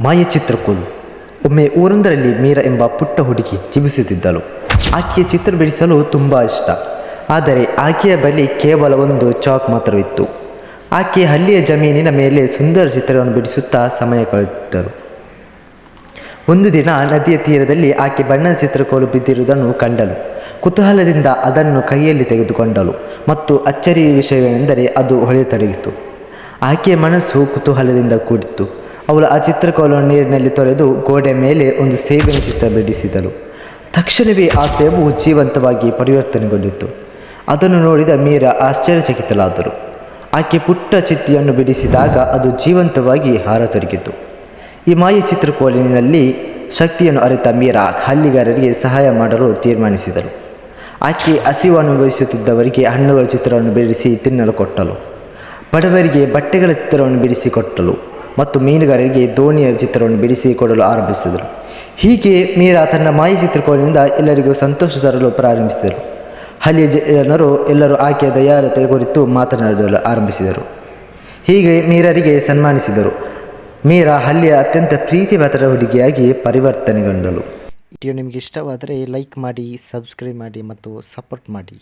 ಮಾಯ ಚಿತ್ರಕೋಲು. ಒಮ್ಮೆ ಊರೊಂದರಲ್ಲಿ ಮೀರಾ ಎಂಬ ಪುಟ್ಟ ಹುಡುಗಿ ಜೀವಿಸುತ್ತಿದ್ದಳು. ಆಕೆಯ ಚಿತ್ರ ಬಿಡಿಸಲು ತುಂಬ ಇಷ್ಟ. ಆದರೆ ಆಕೆಯ ಬಳಿ ಕೇವಲ ಒಂದು ಚಾಕ್ ಮಾತ್ರವಿತ್ತು. ಆಕೆ ಹಳ್ಳಿಯ ಜಮೀನಿನ ಮೇಲೆ ಸುಂದರ ಚಿತ್ರವನ್ನು ಬಿಡಿಸುತ್ತಾ ಸಮಯ ಕಳೆದಿದ್ದರು. ಒಂದು ದಿನ ನದಿಯ ತೀರದಲ್ಲಿ ಆಕೆ ಬಣ್ಣದ ಚಿತ್ರಕೋಲು ಬಿದ್ದಿರುವುದನ್ನು ಕಂಡಳು. ಕುತೂಹಲದಿಂದ ಅದನ್ನು ಕೈಯಲ್ಲಿ ತೆಗೆದುಕೊಂಡಳು ಮತ್ತು ಅಚ್ಚರಿಯ ವಿಷಯವೆಂದರೆ ಅದು ಹೊಳೆಯತೊಡಗಿತು ಆಕೆಯ ಮನಸ್ಸು ಕುತೂಹಲದಿಂದ ಕೂಡಿತ್ತು. ಅವಳು ಆ ಚಿತ್ರಕೋಲನ್ನು ನೀರಿನಲ್ಲಿ ತೊರೆದು ಗೋಡೆ ಮೇಲೆ ಒಂದು ಸೇಬಿನ ಚಿತ್ರ ಬಿಡಿಸಿದಳು. ತಕ್ಷಣವೇ ಆ ಸೇಬು ಜೀವಂತವಾಗಿ ಪರಿವರ್ತನೆಗೊಂಡಿತು ಅದನ್ನು ನೋಡಿದ ಮೀರಾ ಆಶ್ಚರ್ಯಚಕಿತಳಾದರು. ಆಕೆ ಪುಟ್ಟ ಚಿತ್ತಿಯನ್ನು ಬಿಡಿಸಿದಾಗ ಅದು ಜೀವಂತವಾಗಿ ಹಾರತೊಡಗಿತು ಈ ಮಾಯ ಚಿತ್ರಕೋಲಿನಲ್ಲಿ ಶಕ್ತಿಯನ್ನು ಅರಿತ ಮೀರಾ ಹಲ್ಲಿಗಾರರಿಗೆ ಸಹಾಯ ಮಾಡಲು ತೀರ್ಮಾನಿಸಿದರು. ಆಕೆ ಹಸಿವು ಅನುಭವಿಸುತ್ತಿದ್ದವರಿಗೆ ಹಣ್ಣುಗಳ ಚಿತ್ರವನ್ನು ಬಿಡಿಸಿ ತಿನ್ನಲು ಕೊಟ್ಟಳು. ಬಡವರಿಗೆ ಬಟ್ಟೆಗಳ ಚಿತ್ರವನ್ನು ಬಿಡಿಸಿ ಕೊಟ್ಟಳು. ಮತ್ತು ಮೀನುಗಾರರಿಗೆ ದೋಣಿಯ ಚಿತ್ರವನ್ನು ಬಿಡಿಸಿ ಕೊಡಲು ಆರಂಭಿಸಿದರು. ಹೀಗೆ ಮೀರಾ ತನ್ನ ಮಾಯಿ ಚಿತ್ರಕೋಣದಿಂದ ಎಲ್ಲರಿಗೂ ಸಂತೋಷ ತರಲು ಪ್ರಾರಂಭಿಸಿದರು. ಹಳ್ಳಿಯ ಜನರು ಎಲ್ಲರೂ ಆಕೆಯ ದಯಾರತೆ ಕುರಿತು ಮಾತನಾಡಲು ಆರಂಭಿಸಿದರು. ಹೀಗೆ ಮೀರರಿಗೆ ಸನ್ಮಾನಿಸಿದರು. ಮೀರಾ ಹಳ್ಳಿಯ ಅತ್ಯಂತ ಪ್ರೀತಿಪಾತ್ರ ಹುಡುಗಿಯಾಗಿ ಪರಿವರ್ತನೆಗೊಂಡಳು. ವಿಡಿಯೋ ನಿಮಗೆ ಇಷ್ಟವಾದರೆ ಲೈಕ್ ಮಾಡಿ, ಸಬ್ಸ್ಕ್ರೈಬ್ ಮಾಡಿ ಮತ್ತು ಸಪೋರ್ಟ್ ಮಾಡಿ.